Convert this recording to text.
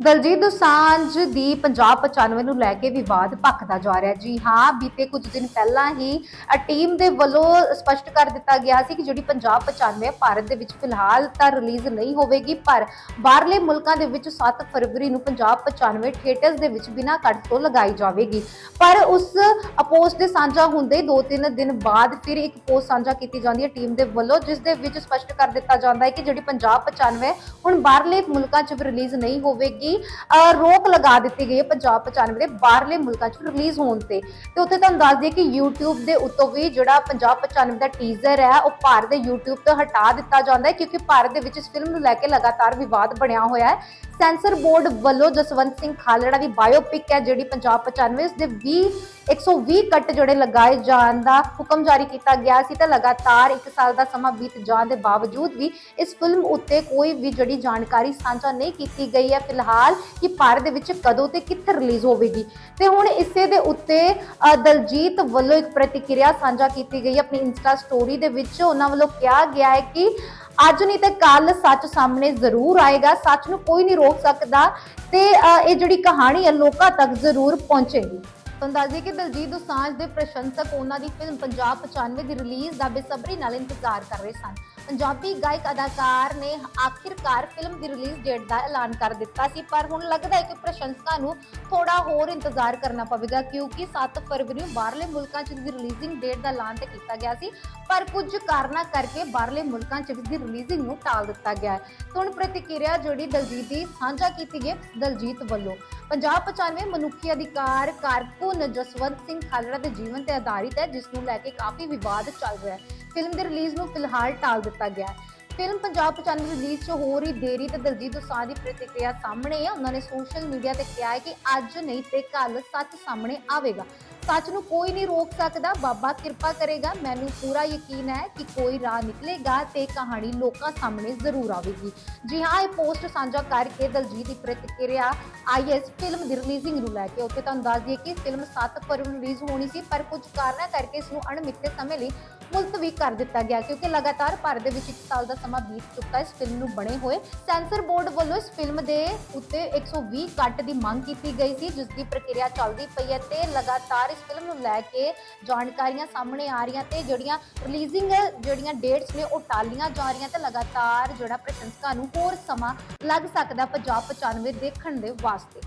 ਦਲਜੀਤ ਦੋਸਾਂਝ ਦੀ ਪੰਜਾਬ 95 ਨੂੰ ਲੈ ਕੇ ਵਿਵਾਦ ਭਖਦਾ ਜਾ ਰਿਹਾ ਜੀ ਹਾਂ, ਬੀਤੇ ਕੁਝ ਦਿਨ ਪਹਿਲਾਂ ਹੀ ਟੀਮ ਦੇ ਵੱਲੋਂ ਸਪਸ਼ਟ ਕਰ ਦਿੱਤਾ ਗਿਆ ਸੀ ਕਿ ਜਿਹੜੀ ਪੰਜਾਬ 95 ਭਾਰਤ ਦੇ ਵਿੱਚ ਫਿਲਹਾਲ ਤਾਂ ਰਿਲੀਜ਼ ਨਹੀਂ ਹੋਵੇਗੀ, ਪਰ ਬਾਹਰਲੇ ਮੁਲਕਾਂ ਦੇ ਵਿੱਚ 7 ਫਰਵਰੀ ਨੂੰ ਪੰਜਾਬ 95 ਥੀਏਟਰਸ ਦੇ ਵਿੱਚ ਬਿਨਾਂ ਕੱਟ ਤੋਂ ਲਗਾਈ ਜਾਵੇਗੀ। ਪਰ ਉਸ ਪੋਸਟ ਦੇ ਸਾਂਝਾ ਹੁੰਦੇ 2-3 ਦਿਨ ਬਾਅਦ ਫਿਰ ਇੱਕ ਪੋਸਟ ਸਾਂਝਾ ਕੀਤੀ ਜਾਂਦੀ ਹੈ ਟੀਮ ਦੇ ਵੱਲੋਂ, ਜਿਸ ਦੇ ਵਿੱਚ ਸਪਸ਼ਟ ਕਰ ਦਿੱਤਾ ਜਾਂਦਾ ਹੈ ਕਿ ਜਿਹੜੀ ਪੰਜਾਬ 95 ਹੁਣ ਬਾਹਰਲੇ ਮੁਲਕਾਂ 'ਚ ਵੀ ਰਿਲੀਜ਼ ਨਹੀਂ ਹੋਵੇਗੀ। ਅਹ ਰੋਕ ਲਗਾ ਦਿੱਤੀ ਗਈ ਹੈ ਪੰਜਾਬ 95 ਦੇ ਬਾਹਰਲੇ ਮੁਲਕਾਂ 'ਚ ਰਿਲੀਜ਼ ਹੋਣ ਤੇ। ਤੇ ਉੱਥੇ ਤੁਹਾਨੂੰ ਦੱਸ ਦਈਏ ਕਿ YouTube ਦੇ ਉੱਤੋਂ ਵੀ ਜਿਹੜਾ ਪੰਜਾਬ 95 ਦਾ ਟੀਜ਼ਰ ਹੈ, ਉਹ ਭਾਰਤ ਦੇ YouTube ਤੋਂ ਹਟਾ ਦਿੱਤਾ ਜਾਂਦਾ ਹੈ, ਕਿਉਂਕਿ ਭਾਰਤ ਦੇ ਵਿੱਚ ਇਸ ਫਿਲਮ ਨੂੰ ਲੈ ਕੇ ਲਗਾਤਾਰ ਵਿਵਾਦ ਬਣਿਆ ਹੋਇਆ ਹੈ। ਸੈਂਸਰ ਬੋਰਡ ਵੱਲੋਂ ਜਸਵੰਤ ਸਿੰਘ ਖਾਲੜਾ ਦੀ ਬਾਇਓਪਿਕ ਹੈ, ਜਿਹੜੀ ਪੰਜਾਬ 95 ਇਸ ਦੇ 20 120 ਕੱਟ ਜਿਹੜੇ ਲਗਾਏ ਜਾਣ ਦਾ ਹੁਕਮ ਜਾਰੀ ਕੀਤਾ ਗਿਆ ਸੀ, ਤਾਂ ਲਗਾਤਾਰ 1 ਸਾਲ ਦਾ ਸਮਾਂ ਬੀਤ ਜਾਣ ਦੇ ਬਾਵਜੂਦ ਵੀ ਇਸ ਫਿਲਮ ਉੱਤੇ ਕੋਈ ਵੀ ਜਿਹੜੀ ਜਾਣਕਾਰੀ ਸਾਂਝਾ ਨਹੀਂ ਕੀਤੀ ਗਈ ਹੈ। ਫਿਲਹਾਲ ਕਿ ਭਾਰਤ ਦੇ ਵਿੱਚ ਕਦੋਂ ਤੇ ਕਿੱਥੇ ਰਿਲੀਜ਼ ਹੋਵੇਗੀ। ਤੇ ਹੁਣ ਇਸੇ ਦੇ ਉੱਤੇ ਦਲਜੀਤ ਵੱਲੋਂ ਇੱਕ ਪ੍ਰਤੀਕਿਰਿਆ ਸਾਂਝਾ ਕੀਤੀ ਗਈ ਆਪਣੀ ਇੰਸਟਾ ਸਟੋਰੀ ਦੇ ਵਿੱਚ ਉਹਨਾਂ ਵੱਲੋਂ ਕਿਹਾ ਗਿਆ ਹੈ ਕਿ ਅੱਜ ਨਹੀਂ ਤੇ ਕੱਲ ਸੱਚ ਸਾਹਮਣੇ ਜ਼ਰੂਰ ਆਏਗਾ। ਸੱਚ ਨੂੰ ਕੋਈ ਨਹੀਂ ਰੋਕ ਸਕਦਾ ਤੇ ਇਹ ਜਿਹੜੀ ਕਹਾਣੀ ਹੈ ਲੋਕਾਂ ਤੱਕ ਜ਼ਰੂਰ ਪਹੁੰਚੇਗੀ। ਤੁਹਾਨੂੰ ਦੱਸ ਕਿ ਦਲਜੀਤ ਦੋਸਾਂਝ ਦੇ ਪ੍ਰਸ਼ੰਸਕ ਉਹਨਾਂ ਦੀ ਫਿਲਮ ਪੰਜਾਬ 95 ਦੀ ਰਿਲੀਜ਼ ਦਾ ਬੇਸਬਰੀ ਨਾਲ ਇੰਤਜ਼ਾਰ ਕਰ ਰਹੇ ਸਨ। ਪੰਜਾਬੀ ਗਾਇਕ ਅਦਾਕਾਰ ਨੇ ਆਖਿਰਕਾਰ ਫਿਲਮ ਦੀ ਰਿਲੀਜ਼ ਡੇਟ ਦਾ ਐਲਾਨ ਕਰ ਦਿੱਤਾ ਸੀ, ਪਰ ਹੁਣ ਲੱਗਦਾ ਹੈ ਕਿ ਪ੍ਰਸ਼ੰਸਕਾਂ ਨੂੰ ਥੋੜਾ ਹੋਰ ਇੰਤਜ਼ਾਰ ਕਰਨਾ ਪਵੇਗਾ, ਕਿਉਂਕਿ 7 ਫਰਵਰੀ ਨੂੰ ਬਾਹਰਲੇ ਮੁਲਕਾਂ 'ਚ ਦੀ ਰਿਲੀਜ਼ਿੰਗ ਡੇਟ ਦਾ ਐਲਾਨ ਤੇ ਕੀਤਾ ਗਿਆ ਸੀ, ਪਰ ਕੁਝ ਕਾਰਨਾਂ ਕਰਕੇ ਬਾਹਰਲੇ ਮੁਲਕਾਂ 'ਚ ਦੀ ਰਿਲੀਜ਼ਿੰਗ ਨੂੰ ਟਾਲ ਦਿੱਤਾ ਗਿਆ ਹੈ। ਹੁਣ ਪ੍ਰਤੀਕਿਰਿਆ ਜਿਹੜੀ ਦਲਜੀਤ ਦੀ ਸਾਂਝਾ ਕੀਤੀ ਗਈ ਦਲਜੀਤ ਵੱਲੋਂ। ਪੰਜਾਬ 95 ਮਨੁੱਖੀ ਅਧਿਕਾਰ ਕਾਰਕੁਨ ਜਸਵੰਤ ਸਿੰਘ ਖਾਲੜਾ ਦੇ ਜੀਵਨ ਤੇ ਆਧਾਰਿਤ ਹੈ, ਜਿਸ ਨੂੰ ਲੈ ਕੇ ਕਾਫੀ ਵਿਵਾਦ ਚੱਲ ਰਿਹਾ ਹੈ। ਫਿਲਮ ਦੇ ਰਿਲੀਜ਼ ਨੂੰ ਫਿਲਹਾਲ ਟਾਲ ਦਿੱਤਾ ਗਿਆ ਹੈ। ਫਿਲਮ ਪੰਜਾਬ 95 ਰਿਲੀਜ਼ 'ਚ ਹੋ ਰਹੀ ਦੇਰੀ ਤੇ ਦਲਜੀਤ ਦੋਸਾਂਝ ਦੀ ਪ੍ਰਤੀਕਿਰਿਆ ਸਾਹਮਣੇ ਹੈ ਉਹਨਾਂ ਨੇ ਸੋਸ਼ਲ ਮੀਡੀਆ ਤੇ ਕਿਹਾ ਹੈ ਕਿ ਅੱਜ ਨਹੀਂ ਤੇ ਕੱਲ ਸੱਚ ਸਾਹਮਣੇ ਆਵੇਗਾ। ਸੱਚ ਨੂੰ ਕੋਈ ਨਹੀਂ ਰੋਕ ਸਕਦਾ। ਬਾਬਾ ਕਿਰਪਾ ਕਰੇਗਾ। ਮੈਨੂੰ ਪੂਰਾ ਯਕੀਨ ਹੈ ਕਿ ਕੋਈ ਰਾਹ ਨਿਕਲੇਗਾ ਤੇ ਕਹਾਣੀ ਲੋਕਾਂ ਸਾਹਮਣੇ ਜ਼ਰੂਰ ਆਵੇਗੀ। ਜੀ ਹਾਂ, ਇਹ ਪੋਸਟ ਸਾਂਝਾ ਕਰਕੇ ਦਲਜੀਤ ਦੀ ਪ੍ਰਤੀਕਿਰਿਆ ਆਈਐਸ ਫਿਲਮ ਦੀ ਰਿਲੀਜ਼ਿੰਗ ਨੂੰ ਲੈ ਕੇ ਉੱਥੇ ਤੁਹਾਨੂੰ ਦੱਸ ਦਈਏ ਕਿ ਫਿਲਮ 7 ਫਰਵਰੀ ਨੂੰ ਰਿਲੀਜ਼ ਹੋਣੀ ਸੀ, ਪਰ ਕੁਝ ਕਾਰਨਾਂ ਕਰਕੇ ਇਸ ਨੂੰ ਅਣਮਿੱਥੇ ਸਮੇਂ ਲਈ ਮੁਲਤਵੀ ਕਰ ਦਿੱਤਾ ਗਿਆ, ਕਿਉਂਕਿ ਲਗਾਤਾਰ ਭਾਰਤ ਦੇ ਵਿੱਚ 1 ਸਾਲ ਦਾ ਸਮਾਂ ਬੀਤ ਚੁੱਕਾ ਇਸ ਫਿਲਮ ਨੂੰ ਬਣੇ ਹੋਏ। ਸੈਂਸਰ ਬੋਰਡ ਵੱਲੋਂ ਇਸ ਫਿਲਮ ਦੇ ਉੱਤੇ 120 ਕੱਟ ਦੀ ਮੰਗ ਕੀਤੀ ਗਈ ਸੀ, ਜਿਸ ਦੀ ਪ੍ਰਕਿਰਿਆ ਚੱਲਦੀ ਪਈ ਹੈ ਤੇ ਲਗਾਤਾਰ ਇਸ ਫਿਲਮ ਨੂੰ ਲੈ ਕੇ ਜਾਣਕਾਰੀਆਂ ਸਾਹਮਣੇ ਆ ਰਹੀਆਂ ਤੇ ਜਿਹੜੀਆਂ ਰਿਲੀਜ਼ਿੰਗ ਜਿਹੜੀਆਂ ਡੇਟਸ ਨੇ ਉਹ ਟਾਲੀਆਂ ਜਾ ਰਹੀਆਂ ਤੇ ਲਗਾਤਾਰ ਜਿਹੜਾ ਪ੍ਰਸ਼ੰਸਕਾਂ ਨੂੰ ਹੋਰ ਸਮਾਂ ਲੱਗ ਸਕਦਾ ਪੰਜਾਬ 95 ਦੇਖਣ ਦੇ ਵਾਸਤੇ।